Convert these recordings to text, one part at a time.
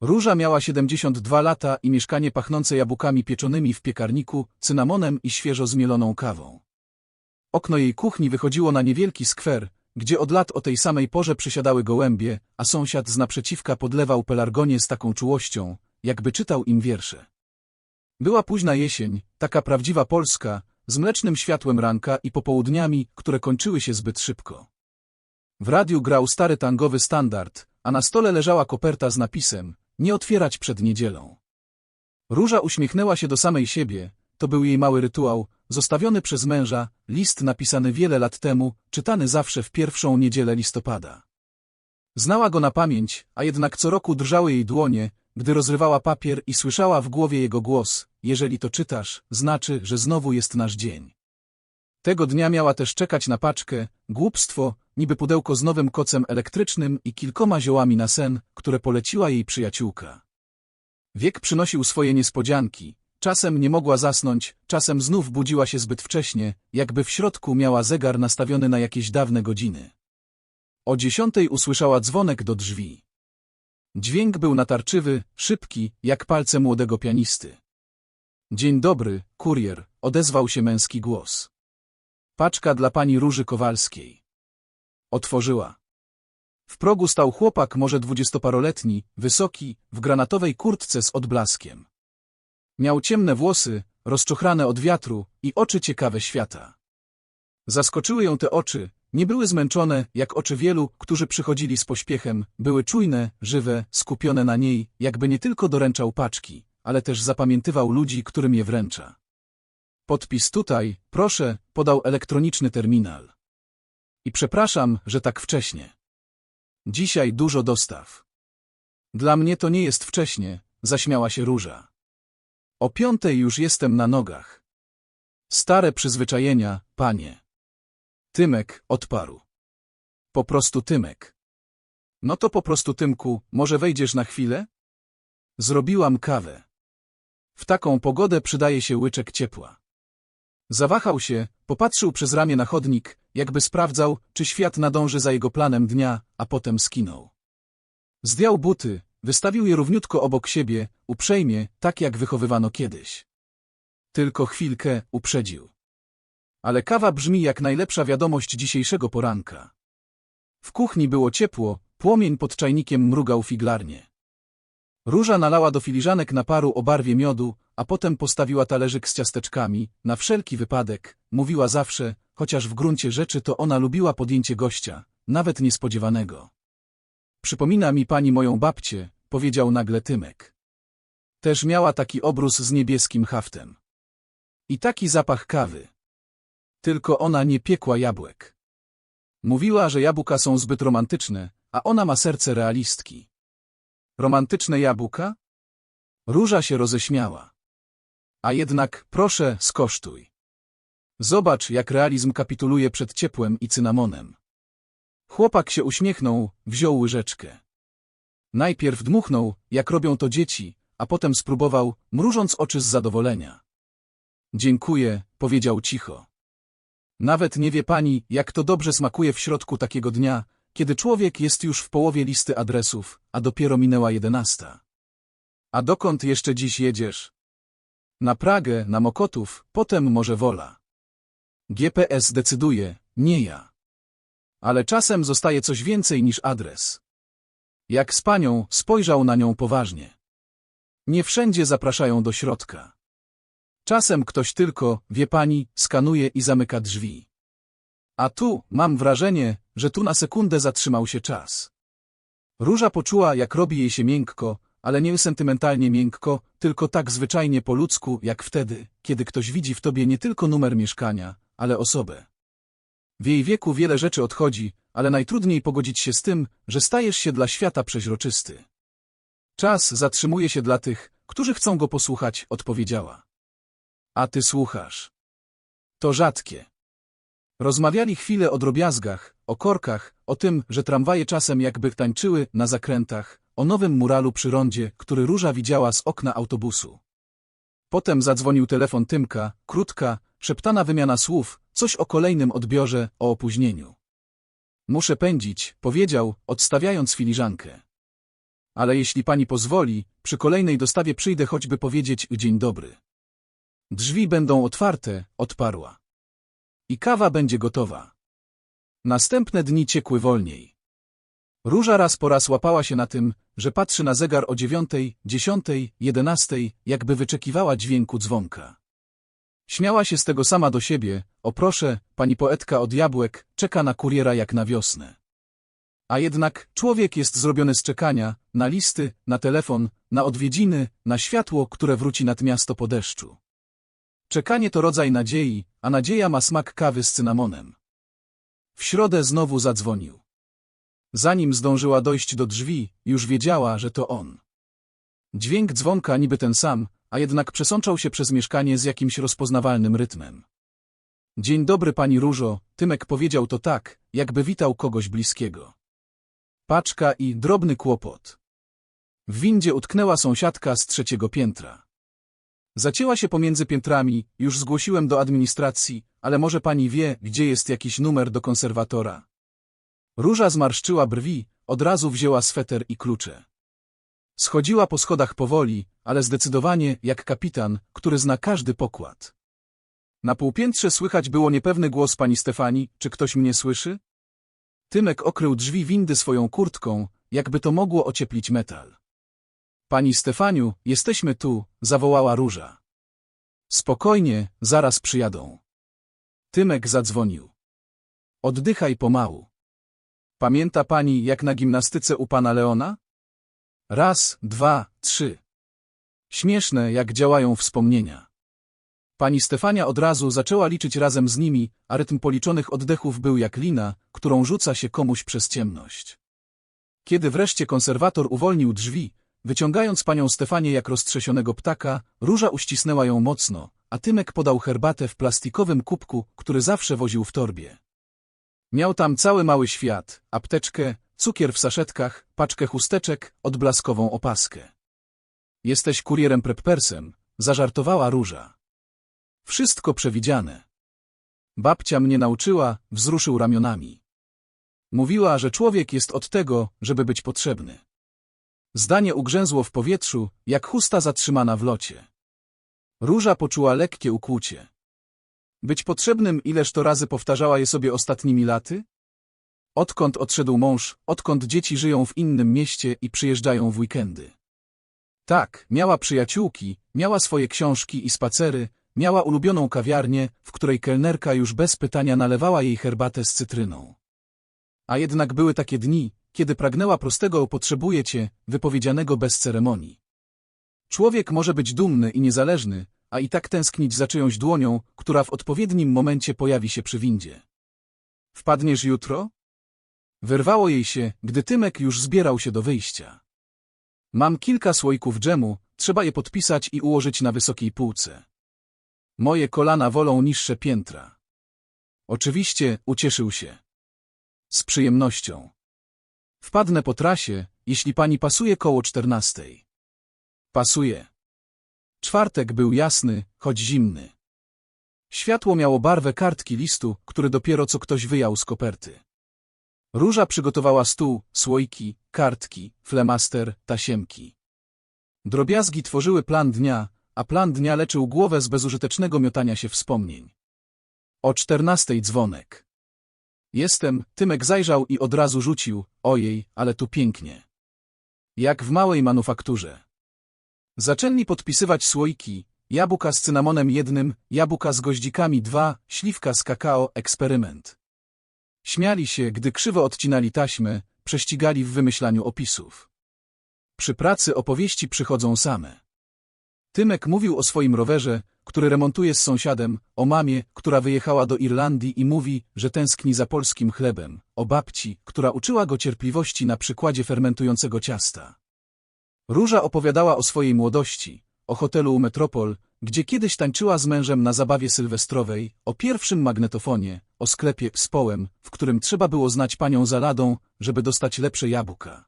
Róża miała 72 lata i mieszkanie pachnące jabłkami pieczonymi w piekarniku, cynamonem i świeżo zmieloną kawą. Okno jej kuchni wychodziło na niewielki skwer, gdzie od lat o tej samej porze przysiadały gołębie, a sąsiad z naprzeciwka podlewał pelargonie z taką czułością, jakby czytał im wiersze. Była późna jesień, taka prawdziwa polska, z mlecznym światłem ranka i popołudniami, które kończyły się zbyt szybko. W radiu grał stary tangowy standard, a na stole leżała koperta z napisem nie otwierać przed niedzielą. Róża uśmiechnęła się do samej siebie, to był jej mały rytuał, zostawiony przez męża, list napisany wiele lat temu, czytany zawsze w pierwszą niedzielę listopada. Znała go na pamięć, a jednak co roku drżały jej dłonie, gdy rozrywała papier i słyszała w głowie jego głos, jeżeli to czytasz, znaczy, że znowu jest nasz dzień. Tego dnia miała też czekać na paczkę, głupstwo, niby pudełko z nowym kocem elektrycznym i kilkoma ziołami na sen, które poleciła jej przyjaciółka. Wiek przynosił swoje niespodzianki, czasem nie mogła zasnąć, czasem znów budziła się zbyt wcześnie, jakby w środku miała zegar nastawiony na jakieś dawne godziny. O dziesiątej usłyszała dzwonek do drzwi. Dźwięk był natarczywy, szybki, jak palce młodego pianisty. Dzień dobry, kurier, odezwał się męski głos. Paczka dla pani Róży Kowalskiej. Otworzyła. W progu stał chłopak może dwudziestoparoletni, wysoki, w granatowej kurtce z odblaskiem. Miał ciemne włosy, rozczochrane od wiatru i oczy ciekawe świata. Zaskoczyły ją te oczy, nie były zmęczone, jak oczy wielu, którzy przychodzili z pośpiechem, były czujne, żywe, skupione na niej, jakby nie tylko doręczał paczki, ale też zapamiętywał ludzi, którym je wręcza. Podpis tutaj, proszę, podał elektroniczny terminal. I przepraszam, że tak wcześnie. Dzisiaj dużo dostaw. Dla mnie to nie jest wcześnie, zaśmiała się Róża. O piątej już jestem na nogach. Stare przyzwyczajenia, panie. Tymek odparł. Po prostu Tymek. No to po prostu Tymku, może wejdziesz na chwilę? Zrobiłam kawę. W taką pogodę przydaje się łyczek ciepła. Zawahał się, popatrzył przez ramię na chodnik, jakby sprawdzał, czy świat nadąży za jego planem dnia, a potem skinął. Zdjął buty, wystawił je równiutko obok siebie, uprzejmie, tak jak wychowywano kiedyś. Tylko chwilkę uprzedził. Ale kawa brzmi jak najlepsza wiadomość dzisiejszego poranka. W kuchni było ciepło, płomień pod czajnikiem mrugał figlarnie. Róża nalała do filiżanek naparu o barwie miodu, a potem postawiła talerzyk z ciasteczkami, na wszelki wypadek, mówiła zawsze, chociaż w gruncie rzeczy to ona lubiła podjęcie gościa, nawet niespodziewanego. Przypomina mi pani moją babcię, powiedział nagle Tymek. Też miała taki obrus z niebieskim haftem. I taki zapach kawy. Tylko ona nie piekła jabłek. Mówiła, że jabłka są zbyt romantyczne, a ona ma serce realistki. Romantyczne jabłka? Róża się roześmiała. A jednak, proszę, skosztuj. Zobacz, jak realizm kapituluje przed ciepłem i cynamonem. Chłopak się uśmiechnął, wziął łyżeczkę. Najpierw dmuchnął, jak robią to dzieci, a potem spróbował, mrużąc oczy z zadowolenia. Dziękuję, powiedział cicho. Nawet nie wie pani, jak to dobrze smakuje w środku takiego dnia, kiedy człowiek jest już w połowie listy adresów, a dopiero minęła jedenasta. A dokąd jeszcze dziś jedziesz? Na Pragę, na Mokotów, potem może Wola. GPS decyduje, nie ja. Ale czasem zostaje coś więcej niż adres. Jak z panią, spojrzał na nią poważnie. Nie wszędzie zapraszają do środka. Czasem ktoś tylko, wie pani, skanuje i zamyka drzwi. A tu, mam wrażenie, że tu na sekundę zatrzymał się czas. Róża poczuła, jak robi jej się miękko, ale nie sentymentalnie miękko, tylko tak zwyczajnie po ludzku, jak wtedy, kiedy ktoś widzi w tobie nie tylko numer mieszkania, ale osobę. W jej wieku wiele rzeczy odchodzi, ale najtrudniej pogodzić się z tym, że stajesz się dla świata przeźroczysty. Czas zatrzymuje się dla tych, którzy chcą go posłuchać, odpowiedziała. A ty słuchasz. To rzadkie. Rozmawiali chwilę o drobiazgach, o korkach, o tym, że tramwaje czasem jakby tańczyły na zakrętach, o nowym muralu przy rondzie, który Róża widziała z okna autobusu. Potem zadzwonił telefon Tymka, krótka, szeptana wymiana słów, coś o kolejnym odbiorze, o opóźnieniu. Muszę pędzić, powiedział, odstawiając filiżankę. ale jeśli pani pozwoli, przy kolejnej dostawie przyjdę choćby powiedzieć dzień dobry. Drzwi będą otwarte, odparła. I kawa będzie gotowa. Następne dni ciekły wolniej. Róża raz po raz łapała się na tym, że patrzy na zegar o dziewiątej, dziesiątej, jedenastej, jakby wyczekiwała dźwięku dzwonka. Śmiała się z tego sama do siebie, o proszę, pani poetka od jabłek czeka na kuriera jak na wiosnę. A jednak człowiek jest zrobiony z czekania, na listy, na telefon, na odwiedziny, na światło, które wróci nad miasto po deszczu. Czekanie to rodzaj nadziei, a nadzieja ma smak kawy z cynamonem. W środę znowu zadzwonił. Zanim zdążyła dojść do drzwi, już wiedziała, że to on. Dźwięk dzwonka niby ten sam, a jednak przesączał się przez mieszkanie z jakimś rozpoznawalnym rytmem. Dzień dobry pani Różo, Tymek powiedział to tak, jakby witał kogoś bliskiego. Paczka i drobny kłopot. W windzie utknęła sąsiadka z trzeciego piętra. Zacięła się pomiędzy piętrami, już zgłosiłem do administracji, ale może pani wie, gdzie jest jakiś numer do konserwatora. Róża zmarszczyła brwi, od razu wzięła sweter i klucze. Schodziła po schodach powoli, ale zdecydowanie jak kapitan, który zna każdy pokład. Na półpiętrze słychać było niepewny głos pani Stefani, czy ktoś mnie słyszy? Tymek okrył drzwi windy swoją kurtką, jakby to mogło ocieplić metal. Pani Stefaniu, jesteśmy tu, zawołała Róża. Spokojnie, zaraz przyjadą. Tymek zadzwonił. Oddychaj pomału. Pamięta pani, jak na gimnastyce u pana Leona? Raz, dwa, trzy. Śmieszne, jak działają wspomnienia. Pani Stefania od razu zaczęła liczyć razem z nimi, a rytm policzonych oddechów był jak lina, którą rzuca się komuś przez ciemność. Kiedy wreszcie konserwator uwolnił drzwi, wyciągając panią Stefanię jak roztrzesionego ptaka, róża uścisnęła ją mocno, a Tymek podał herbatę w plastikowym kubku, który zawsze woził w torbie. Miał tam cały mały świat, apteczkę, cukier w saszetkach, paczkę chusteczek, odblaskową opaskę. Jesteś kurierem preppersem, zażartowała Róża. Wszystko przewidziane. Babcia mnie nauczyła, wzruszył ramionami. Mówiła, że człowiek jest od tego, żeby być potrzebny. Zdanie ugrzęzło w powietrzu, jak chusta zatrzymana w locie. Róża poczuła lekkie ukłucie. Być potrzebnym ileż to razy powtarzała je sobie ostatnimi laty? Odkąd odszedł mąż, odkąd dzieci żyją w innym mieście i przyjeżdżają w weekendy. Tak, miała przyjaciółki, miała swoje książki i spacery, miała ulubioną kawiarnię, w której kelnerka już bez pytania nalewała jej herbatę z cytryną. A jednak były takie dni, kiedy pragnęła prostego potrzebuje cię, wypowiedzianego bez ceremonii. Człowiek może być dumny i niezależny, a i tak tęsknić za czyjąś dłonią, która w odpowiednim momencie pojawi się przy windzie. Wpadniesz jutro? Wyrwało jej się, gdy Tymek już zbierał się do wyjścia. Mam kilka słoików dżemu, trzeba je podpisać i ułożyć na wysokiej półce. Moje kolana wolą niższe piętra. Oczywiście, ucieszył się. Z przyjemnością. Wpadnę po trasie, jeśli pani pasuje koło czternastej. Pasuje. Czwartek był jasny, choć zimny. Światło miało barwę kartki listu, który dopiero co ktoś wyjął z koperty. Róża przygotowała stół, słoiki, kartki, flemaster, tasiemki. Drobiazgi tworzyły plan dnia, a plan dnia leczył głowę z bezużytecznego miotania się wspomnień. O czternastej dzwonek. Jestem, Tymek zajrzał i od razu rzucił, ojej, ale tu pięknie. Jak w małej manufakturze. Zaczęli podpisywać słoiki, jabłka z cynamonem jednym, jabłka z goździkami dwa, śliwka z kakao, eksperyment. Śmiali się, gdy krzywo odcinali taśmę, prześcigali w wymyślaniu opisów. Przy pracy opowieści przychodzą same. Tymek mówił o swoim rowerze, który remontuje z sąsiadem, o mamie, która wyjechała do Irlandii i mówi, że tęskni za polskim chlebem, o babci, która uczyła go cierpliwości na przykładzie fermentującego ciasta. Róża opowiadała o swojej młodości, o hotelu Metropol, gdzie kiedyś tańczyła z mężem na zabawie sylwestrowej, o pierwszym magnetofonie, o sklepie z połem, w którym trzeba było znać panią za ladą, żeby dostać lepsze jabłka.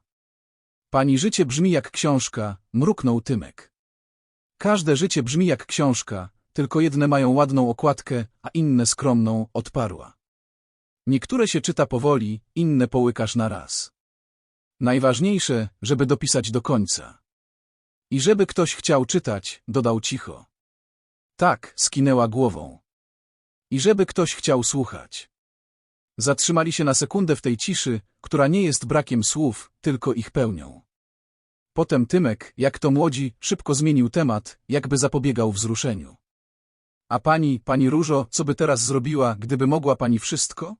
Pani życie brzmi jak książka, mruknął Tymek. Każde życie brzmi jak książka, tylko jedne mają ładną okładkę, a inne skromną, odparła. Niektóre się czyta powoli, inne połykasz na raz. Najważniejsze, żeby dopisać do końca. I żeby ktoś chciał czytać, dodał cicho. Tak, skinęła głową. I żeby ktoś chciał słuchać. Zatrzymali się na sekundę w tej ciszy, która nie jest brakiem słów, tylko ich pełnią. Potem Tymek, jak to młodzi, szybko zmienił temat, jakby zapobiegał wzruszeniu. A pani, pani Różo, co by teraz zrobiła, gdyby mogła pani wszystko?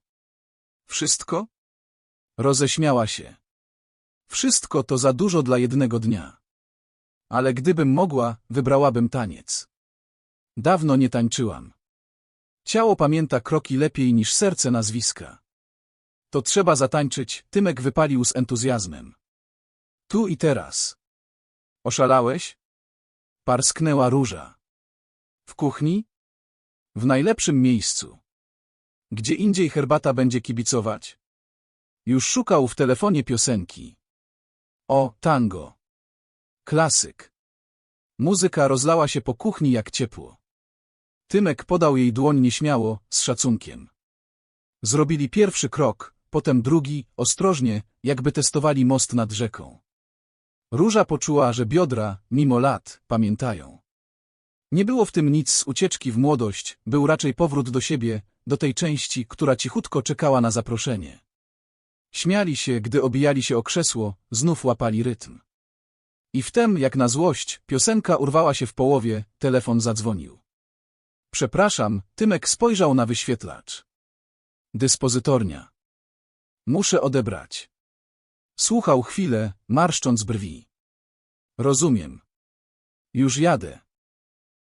Wszystko? Roześmiała się. Wszystko to za dużo dla jednego dnia. Ale gdybym mogła, wybrałabym taniec. Dawno nie tańczyłam. Ciało pamięta kroki lepiej niż serce nazwiska. To trzeba zatańczyć, Tymek wypalił z entuzjazmem. Tu i teraz. Oszalałeś? Parsknęła róża. W kuchni? W najlepszym miejscu. Gdzie indziej herbata będzie kibicować? Już szukał w telefonie piosenki. O, tango. Klasyk. Muzyka rozlała się po kuchni jak ciepło. Tymek podał jej dłoń nieśmiało, z szacunkiem. Zrobili pierwszy krok, potem drugi, ostrożnie, jakby testowali most nad rzeką. Róża poczuła, że biodra, mimo lat, pamiętają. Nie było w tym nic z ucieczki w młodość, był raczej powrót do siebie, do tej części, która cichutko czekała na zaproszenie. Śmiali się, gdy obijali się o krzesło, znów łapali rytm. I wtem, jak na złość, piosenka urwała się w połowie, telefon zadzwonił. Przepraszam, Tymek spojrzał na wyświetlacz. Dyspozytornia. Muszę odebrać. Słuchał chwilę, marszcząc brwi. Rozumiem. Już jadę.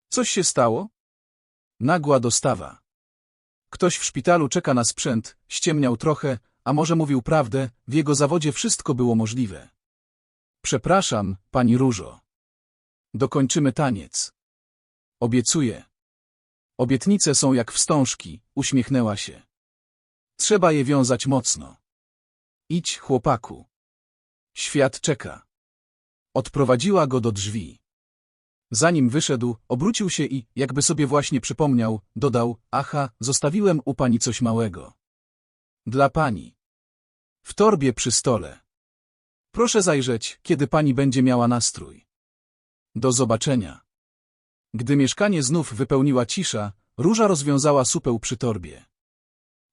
Coś się stało? Nagła dostawa. Ktoś w szpitalu czeka na sprzęt, ściemniał trochę, a może mówił prawdę, w jego zawodzie wszystko było możliwe. Przepraszam, pani Różo. Dokończymy taniec. Obiecuję. Obietnice są jak wstążki, uśmiechnęła się. Trzeba je wiązać mocno. Idź, chłopaku. Świat czeka. Odprowadziła go do drzwi. Zanim wyszedł, obrócił się i, jakby sobie właśnie przypomniał, dodał, aha, zostawiłem u pani coś małego. Dla pani. W torbie przy stole. Proszę zajrzeć, kiedy pani będzie miała nastrój. Do zobaczenia. Gdy mieszkanie znów wypełniła cisza, Róża rozwiązała supeł przy torbie.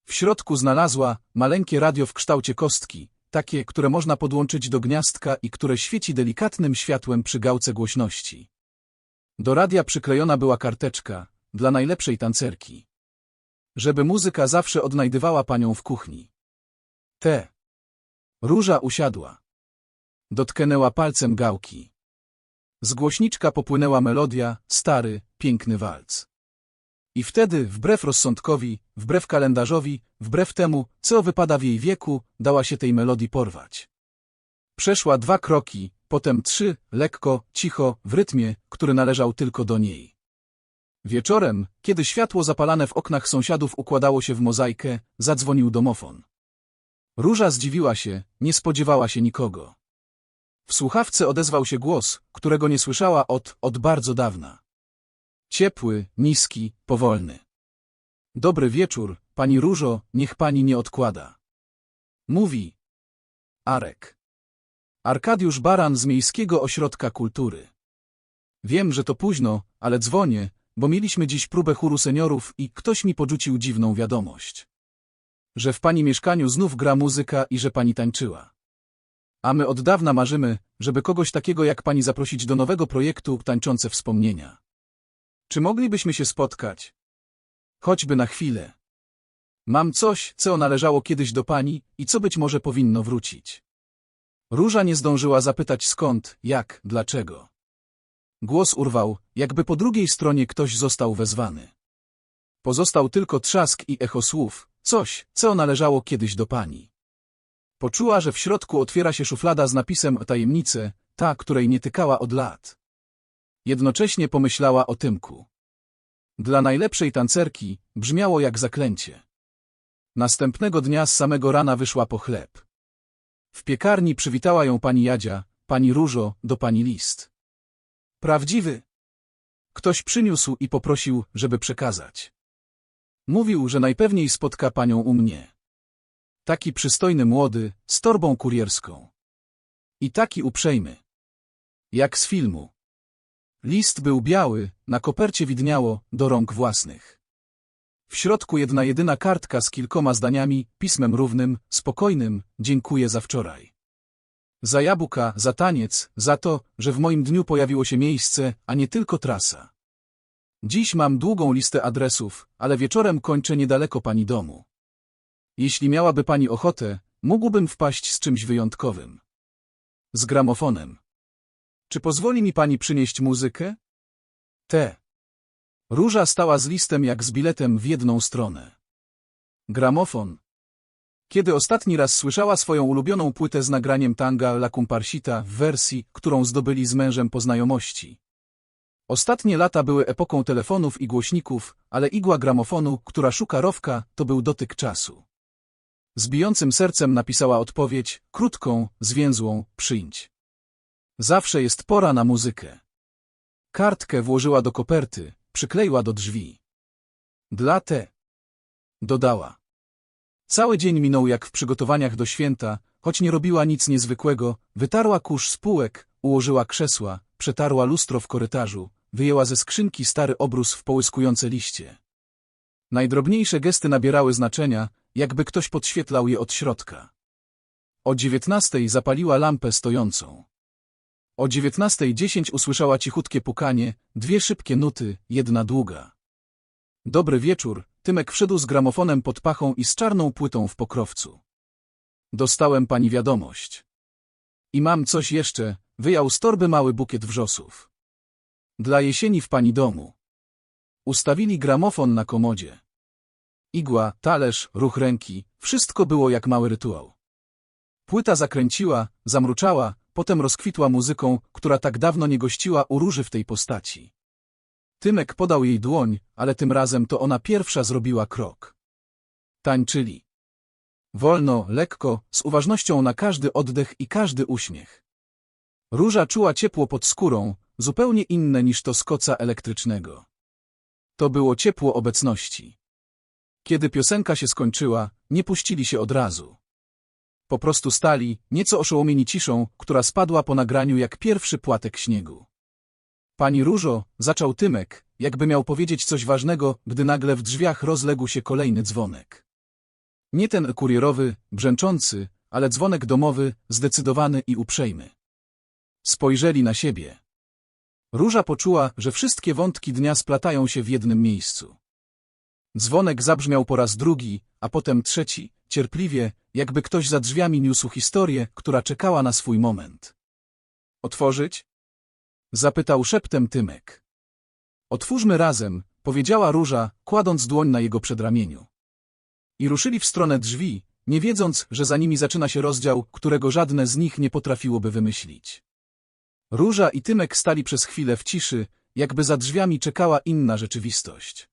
W środku znalazła maleńkie radio w kształcie kostki, takie, które można podłączyć do gniazdka i które świeci delikatnym światłem przy gałce głośności. Do radia przyklejona była karteczka dla najlepszej tancerki. Żeby muzyka zawsze odnajdywała panią w kuchni. Te. Róża usiadła. Dotknęła palcem gałki. Z głośniczka popłynęła melodia, stary, piękny walc. I wtedy, wbrew rozsądkowi, wbrew kalendarzowi, wbrew temu, co wypada w jej wieku, dała się tej melodii porwać. Przeszła dwa kroki, potem trzy, lekko, cicho, w rytmie, który należał tylko do niej. Wieczorem, kiedy światło zapalane w oknach sąsiadów układało się w mozaikę, zadzwonił domofon. Róża zdziwiła się, nie spodziewała się nikogo. W słuchawce odezwał się głos, którego nie słyszała od, od bardzo dawna. Ciepły, niski, powolny. Dobry wieczór, pani Różo, niech pani nie odkłada. Mówi. Arek. Arkadiusz Baran z Miejskiego Ośrodka Kultury. Wiem, że to późno, ale dzwonię, bo mieliśmy dziś próbę chóru seniorów i ktoś mi porzucił dziwną wiadomość. Że w pani mieszkaniu znów gra muzyka i że pani tańczyła. A my od dawna marzymy, żeby kogoś takiego jak pani zaprosić do nowego projektu Tańczące Wspomnienia. Czy moglibyśmy się spotkać? Choćby na chwilę. Mam coś, co należało kiedyś do pani i co być może powinno wrócić. Róża nie zdążyła zapytać skąd, jak, dlaczego. Głos urwał, jakby po drugiej stronie ktoś został wezwany. Pozostał tylko trzask i echo słów, coś, co należało kiedyś do pani. Poczuła, że w środku otwiera się szuflada z napisem tajemnice, ta, której nie tykała od lat. Jednocześnie pomyślała o Tymku. Dla najlepszej tancerki brzmiało jak zaklęcie. Następnego dnia z samego rana wyszła po chleb. W piekarni przywitała ją pani Jadzia, pani Różo, do pani list. Prawdziwy. Ktoś przyniósł i poprosił, żeby przekazać. Mówił, że najpewniej spotka panią u mnie. Taki przystojny młody, z torbą kurierską. I taki uprzejmy. Jak z filmu. List był biały, na kopercie widniało do rąk własnych. W środku jedna jedyna kartka z kilkoma zdaniami, pismem równym, spokojnym, dziękuję za wczoraj. Za jabłka, za taniec, za to, że w moim dniu pojawiło się miejsce, a nie tylko trasa. Dziś mam długą listę adresów, ale wieczorem kończę niedaleko pani domu. Jeśli miałaby pani ochotę, mógłbym wpaść z czymś wyjątkowym. Z gramofonem. Czy pozwoli mi pani przynieść muzykę? T. Róża stała z listem jak z biletem w jedną stronę. Gramofon. Kiedy ostatni raz słyszała swoją ulubioną płytę z nagraniem tanga La Comparsita w wersji, którą zdobyli z mężem po znajomości. Ostatnie lata były epoką telefonów i głośników, ale igła gramofonu, która szuka rowka, to był dotyk czasu. Z bijącym sercem napisała odpowiedź, krótką, zwięzłą, przyjdź. Zawsze jest pora na muzykę. Kartkę włożyła do koperty, przykleiła do drzwi. Dla te. Dodała. Cały dzień minął jak w przygotowaniach do święta, choć nie robiła nic niezwykłego, wytarła kurz z półek, ułożyła krzesła, przetarła lustro w korytarzu, wyjęła ze skrzynki stary obrus w połyskujące liście. Najdrobniejsze gesty nabierały znaczenia, jakby ktoś podświetlał je od środka. O dziewiętnastej zapaliła lampę stojącą. O dziewiętnastej dziesięć usłyszała cichutkie pukanie, dwie szybkie nuty, jedna długa. Dobry wieczór, Tymek wszedł z gramofonem pod pachą i z czarną płytą w pokrowcu. Dostałem pani wiadomość. I mam coś jeszcze, wyjął z torby mały bukiet wrzosów. Dla jesieni w pani domu. Ustawili gramofon na komodzie. Igła, talerz, ruch ręki, wszystko było jak mały rytuał. Płyta zakręciła, zamruczała, potem rozkwitła muzyką, która tak dawno nie gościła u róży w tej postaci. Tymek podał jej dłoń, ale tym razem to ona pierwsza zrobiła krok. Tańczyli. Wolno, lekko, z uważnością na każdy oddech i każdy uśmiech. Róża czuła ciepło pod skórą, zupełnie inne niż to z koca elektrycznego. To było ciepło obecności. Kiedy piosenka się skończyła, nie puścili się od razu. Po prostu stali, nieco oszołomieni ciszą, która spadła po nagraniu jak pierwszy płatek śniegu. Pani Różo, zaczął Tymek, jakby miał powiedzieć coś ważnego, gdy nagle w drzwiach rozległ się kolejny dzwonek. Nie ten kurierowy, brzęczący, ale dzwonek domowy, zdecydowany i uprzejmy. Spojrzeli na siebie. Róża poczuła, że wszystkie wątki dnia splatają się w jednym miejscu. Dzwonek zabrzmiał po raz drugi, a potem trzeci, cierpliwie, jakby ktoś za drzwiami niósł historię, która czekała na swój moment. Otworzyć? Zapytał szeptem Tymek. Otwórzmy razem, powiedziała Róża, kładąc dłoń na jego przedramieniu. I ruszyli w stronę drzwi, nie wiedząc, że za nimi zaczyna się rozdział, którego żadne z nich nie potrafiłoby wymyślić. Róża i Tymek stali przez chwilę w ciszy, jakby za drzwiami czekała inna rzeczywistość.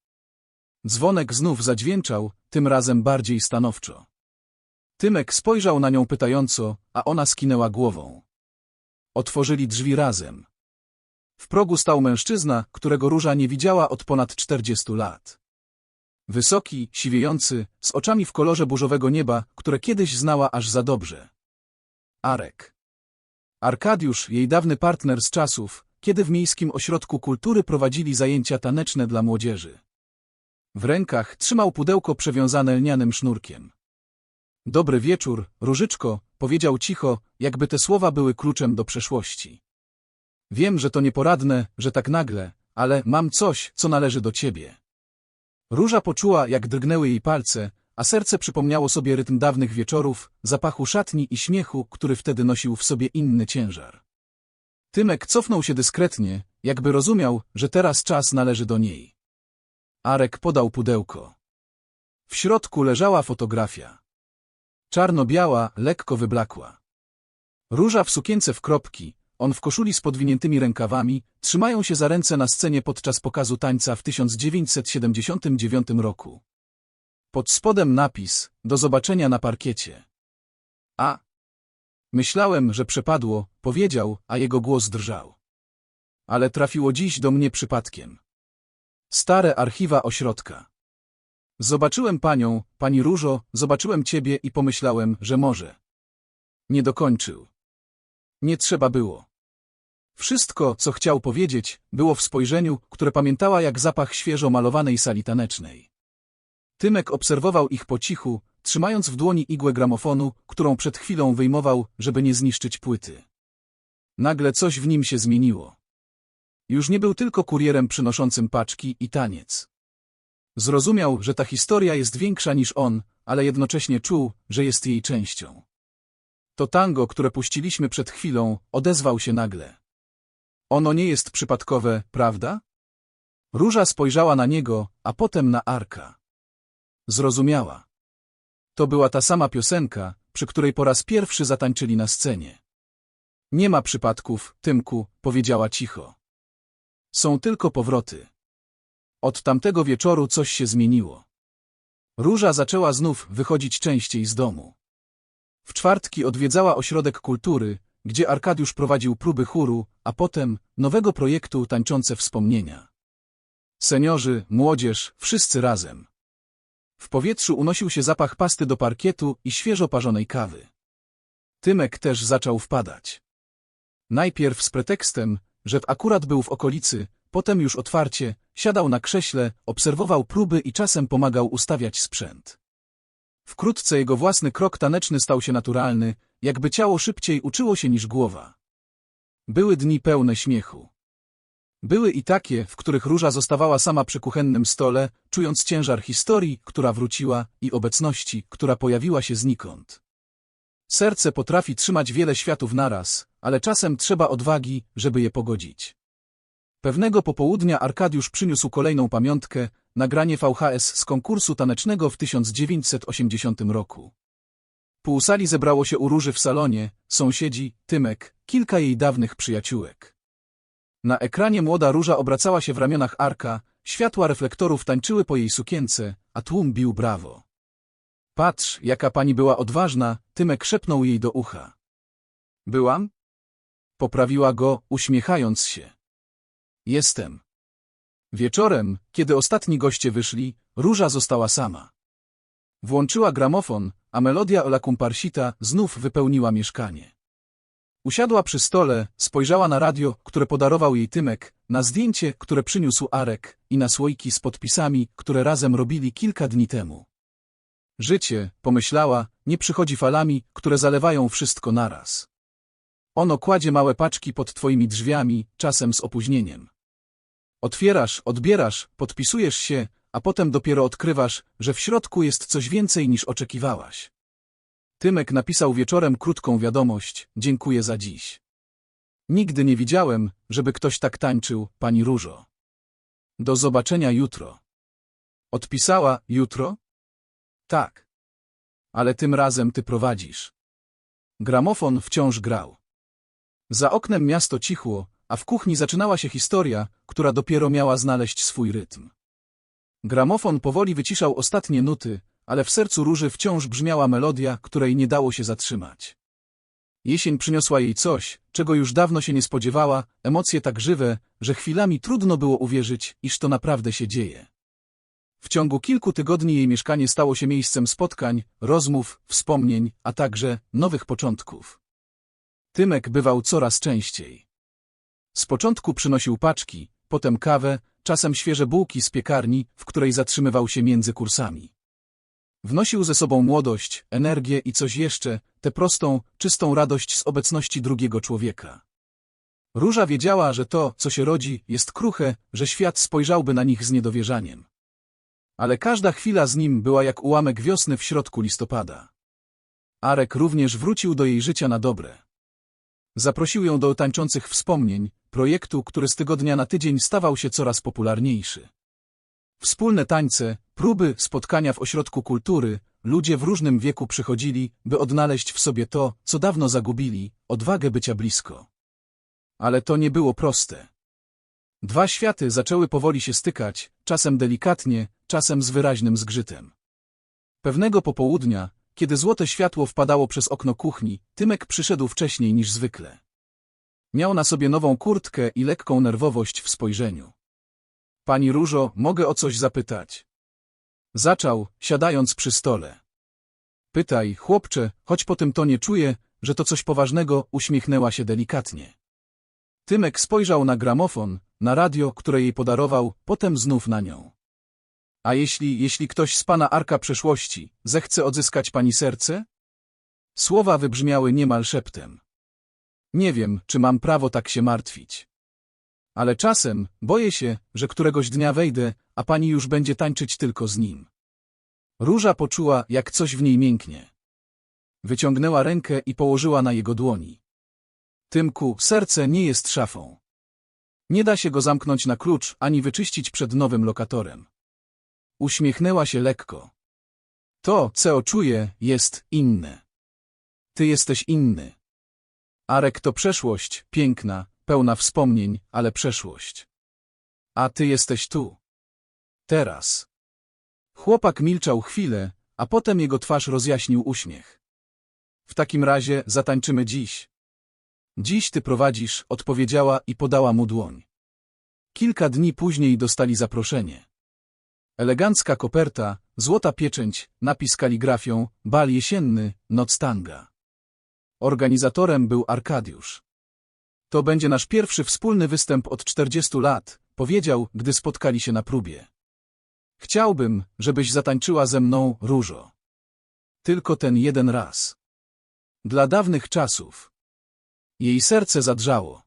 Dzwonek znów zadźwięczał, tym razem bardziej stanowczo. Tymek spojrzał na nią pytająco, a ona skinęła głową. Otworzyli drzwi razem. W progu stał mężczyzna, którego Róża nie widziała od ponad czterdziestu lat. Wysoki, siwiejący, z oczami w kolorze burzowego nieba, które kiedyś znała aż za dobrze. Arek. Arkadiusz, jej dawny partner z czasów, kiedy w Miejskim Ośrodku Kultury prowadzili zajęcia taneczne dla młodzieży. W rękach trzymał pudełko przewiązane lnianym sznurkiem. Dobry wieczór, Różyczko, powiedział cicho, jakby te słowa były kluczem do przeszłości. Wiem, że to nieporadne, że tak nagle, ale mam coś, co należy do ciebie. Róża poczuła, jak drgnęły jej palce, a serce przypomniało sobie rytm dawnych wieczorów, zapachu szatni i śmiechu, który wtedy nosił w sobie inny ciężar. Tymek cofnął się dyskretnie, jakby rozumiał, że teraz czas należy do niej. Arek podał pudełko. W środku leżała fotografia. Czarno-biała, lekko wyblakła. Róża w sukience w kropki, on w koszuli z podwiniętymi rękawami, trzymają się za ręce na scenie podczas pokazu tańca w 1979 roku. Pod spodem napis, do zobaczenia na parkiecie. A. Myślałem, że przepadło, powiedział, a jego głos drżał. Ale trafiło dziś do mnie przypadkiem. Stare archiwa ośrodka. Zobaczyłem panią, pani Różo, zobaczyłem ciebie i pomyślałem, że może. Nie dokończył. Nie trzeba było. Wszystko, co chciał powiedzieć, było w spojrzeniu, które pamiętała jak zapach świeżo malowanej sali tanecznej. Tymek obserwował ich po cichu, trzymając w dłoni igłę gramofonu, którą przed chwilą wyjmował, żeby nie zniszczyć płyty. Nagle coś w nim się zmieniło. Już nie był tylko kurierem przynoszącym paczki i taniec. Zrozumiał, że ta historia jest większa niż on, ale jednocześnie czuł, że jest jej częścią. To tango, które puściliśmy przed chwilą, odezwał się nagle. Ono nie jest przypadkowe, prawda? Róża spojrzała na niego, a potem na Arka. Zrozumiała. To była ta sama piosenka, przy której po raz pierwszy zatańczyli na scenie. Nie ma przypadków, Tymku, powiedziała cicho. Są tylko powroty. Od tamtego wieczoru coś się zmieniło. Róża zaczęła znów wychodzić częściej z domu. W czwartki odwiedzała ośrodek kultury, gdzie Arkadiusz prowadził próby chóru, a potem nowego projektu Tańczące Wspomnienia. Seniorzy, młodzież, wszyscy razem. W powietrzu unosił się zapach pasty do parkietu i świeżo parzonej kawy. Tymek też zaczął wpadać. Najpierw z pretekstem, że w akurat był w okolicy, potem już otwarcie, siadał na krześle, obserwował próby i czasem pomagał ustawiać sprzęt. Wkrótce jego własny krok taneczny stał się naturalny, jakby ciało szybciej uczyło się niż głowa. Były dni pełne śmiechu. Były i takie, w których Róża zostawała sama przy kuchennym stole, czując ciężar historii, która wróciła, i obecności, która pojawiła się znikąd. Serce potrafi trzymać wiele światów naraz, ale czasem trzeba odwagi, żeby je pogodzić. Pewnego popołudnia Arkadiusz przyniósł kolejną pamiątkę, nagranie VHS z konkursu tanecznego w 1980 roku. Pół sali zebrało się u Róży w salonie, sąsiedzi, Tymek, kilka jej dawnych przyjaciółek. Na ekranie młoda Róża obracała się w ramionach Arka, światła reflektorów tańczyły po jej sukience, a tłum bił brawo. Patrz, jaka pani była odważna, Tymek szepnął jej do ucha. Byłam? Poprawiła go, uśmiechając się. Jestem. Wieczorem, kiedy ostatni goście wyszli, Róża została sama. Włączyła gramofon, a melodia Ola Kumparsita znów wypełniła mieszkanie. Usiadła przy stole, spojrzała na radio, które podarował jej Tymek, na zdjęcie, które przyniósł Arek i na słoiki z podpisami, które razem robili kilka dni temu. Życie, pomyślała, nie przychodzi falami, które zalewają wszystko naraz. Ono kładzie małe paczki pod twoimi drzwiami, czasem z opóźnieniem. Otwierasz, odbierasz, podpisujesz się, a potem dopiero odkrywasz, że w środku jest coś więcej niż oczekiwałaś. Tymek napisał wieczorem krótką wiadomość, dziękuję za dziś. Nigdy nie widziałem, żeby ktoś tak tańczył, pani Różo. Do zobaczenia jutro. Odpisała, jutro? Tak. Ale tym razem ty prowadzisz. Gramofon wciąż grał. Za oknem miasto cichło, a w kuchni zaczynała się historia, która dopiero miała znaleźć swój rytm. Gramofon powoli wyciszał ostatnie nuty, ale w sercu Róży wciąż brzmiała melodia, której nie dało się zatrzymać. Jesień przyniosła jej coś, czego już dawno się nie spodziewała, emocje tak żywe, że chwilami trudno było uwierzyć, iż to naprawdę się dzieje. W ciągu kilku tygodni jej mieszkanie stało się miejscem spotkań, rozmów, wspomnień, a także nowych początków. Tymek bywał coraz częściej. Z początku przynosił paczki, potem kawę, czasem świeże bułki z piekarni, w której zatrzymywał się między kursami. Wnosił ze sobą młodość, energię i coś jeszcze, tę prostą, czystą radość z obecności drugiego człowieka. Róża wiedziała, że to, co się rodzi, jest kruche, że świat spojrzałby na nich z niedowierzaniem. Ale każda chwila z nim była jak ułamek wiosny w środku listopada. Arek również wrócił do jej życia na dobre. Zaprosił ją do tańczących wspomnień, projektu, który z tygodnia na tydzień stawał się coraz popularniejszy. Wspólne tańce, próby, spotkania w ośrodku kultury, ludzie w różnym wieku przychodzili, by odnaleźć w sobie to, co dawno zagubili, odwagę bycia blisko. Ale to nie było proste. Dwa światy zaczęły powoli się stykać, czasem delikatnie, czasem z wyraźnym zgrzytem. Pewnego popołudnia, kiedy złote światło wpadało przez okno kuchni, Tymek przyszedł wcześniej niż zwykle. Miał na sobie nową kurtkę i lekką nerwowość w spojrzeniu. Pani Różo, mogę o coś zapytać? Zaczął, siadając przy stole. Pytaj, chłopcze, choć po tym tonie czuję, że to coś poważnego, uśmiechnęła się delikatnie. Tymek spojrzał na gramofon, na radio, które jej podarował, potem znów na nią. A jeśli, jeśli ktoś z pana Arka przeszłości zechce odzyskać pani serce? Słowa wybrzmiały niemal szeptem. Nie wiem, czy mam prawo tak się martwić. Ale czasem boję się, że któregoś dnia wejdę, a pani już będzie tańczyć tylko z nim. Róża poczuła, jak coś w niej mięknie. Wyciągnęła rękę i położyła na jego dłoni. Tymku, serce nie jest szafą. Nie da się go zamknąć na klucz, ani wyczyścić przed nowym lokatorem. Uśmiechnęła się lekko. To, co czuję, jest inne. Ty jesteś inny. Arek to przeszłość, piękna, pełna wspomnień, ale przeszłość. A ty jesteś tu. Teraz. Chłopak milczał chwilę, a potem jego twarz rozjaśnił uśmiech. W takim razie zatańczymy dziś. Dziś ty prowadzisz, odpowiedziała i podała mu dłoń. Kilka dni później dostali zaproszenie. Elegancka koperta, złota pieczęć, napis kaligrafią, bal jesienny, noc tanga. Organizatorem był Arkadiusz. To będzie nasz pierwszy wspólny występ od 40 lat, powiedział, gdy spotkali się na próbie. Chciałbym, żebyś zatańczyła ze mną, Różo. Tylko ten jeden raz. Dla dawnych czasów. Jej serce zadrżało.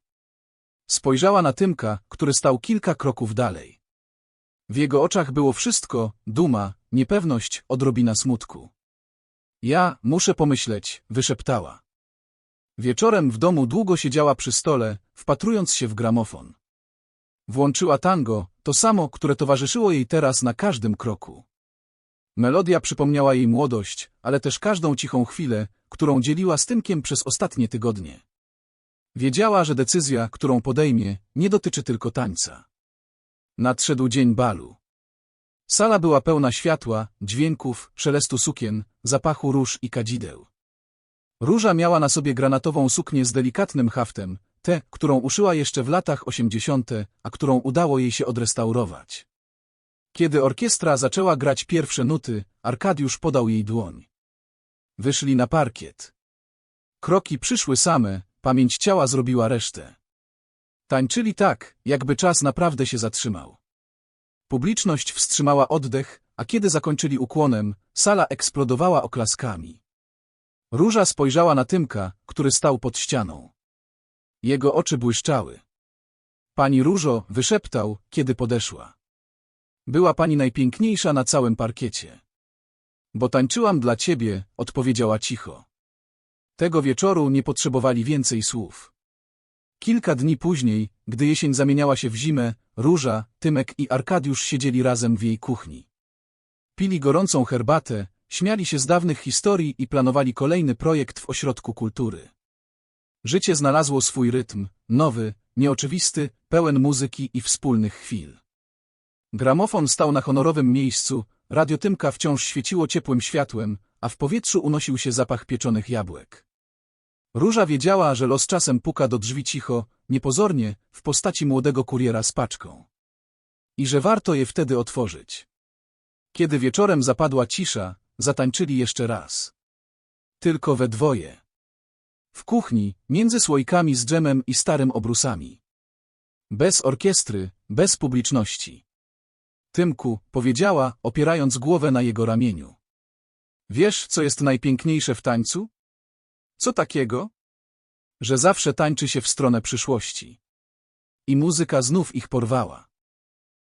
Spojrzała na Tymka, który stał kilka kroków dalej. W jego oczach było wszystko, duma, niepewność, odrobina smutku. Ja muszę pomyśleć, wyszeptała. Wieczorem w domu długo siedziała przy stole, wpatrując się w gramofon. Włączyła tango, to samo, które towarzyszyło jej teraz na każdym kroku. Melodia przypomniała jej młodość, ale też każdą cichą chwilę, którą dzieliła z Tymkiem przez ostatnie tygodnie. Wiedziała, że decyzja, którą podejmie, nie dotyczy tylko tańca. Nadszedł dzień balu. Sala była pełna światła, dźwięków, szelestu sukien, zapachu róż i kadzideł. Róża miała na sobie granatową suknię z delikatnym haftem, tę, którą uszyła jeszcze w latach osiemdziesiąte, a którą udało jej się odrestaurować. Kiedy orkiestra zaczęła grać pierwsze nuty, Arkadiusz podał jej dłoń. Wyszli na parkiet. Kroki przyszły same, pamięć ciała zrobiła resztę. Tańczyli tak, jakby czas naprawdę się zatrzymał. Publiczność wstrzymała oddech, a kiedy zakończyli ukłonem, sala eksplodowała oklaskami. Róża spojrzała na Tymka, który stał pod ścianą. Jego oczy błyszczały. Pani Różo, wyszeptał, kiedy podeszła. Była pani najpiękniejsza na całym parkiecie. Bo tańczyłam dla ciebie, odpowiedziała cicho. Tego wieczoru nie potrzebowali więcej słów. Kilka dni później, gdy jesień zamieniała się w zimę, Róża, Tymek i Arkadiusz siedzieli razem w jej kuchni. Pili gorącą herbatę, śmiali się z dawnych historii i planowali kolejny projekt w ośrodku kultury. Życie znalazło swój rytm, nowy, nieoczywisty, pełen muzyki i wspólnych chwil. Gramofon stał na honorowym miejscu, radio Tymka wciąż świeciło ciepłym światłem, a w powietrzu unosił się zapach pieczonych jabłek. Róża wiedziała, że los czasem puka do drzwi cicho, niepozornie, w postaci młodego kuriera z paczką. I że warto je wtedy otworzyć. Kiedy wieczorem zapadła cisza, zatańczyli jeszcze raz. Tylko we dwoje. W kuchni, między słoikami z dżemem i starym obrusami. Bez orkiestry, bez publiczności. Tymku, powiedziała, opierając głowę na jego ramieniu. Wiesz, co jest najpiękniejsze w tańcu? Co takiego? Że zawsze tańczy się w stronę przyszłości. I muzyka znów ich porwała.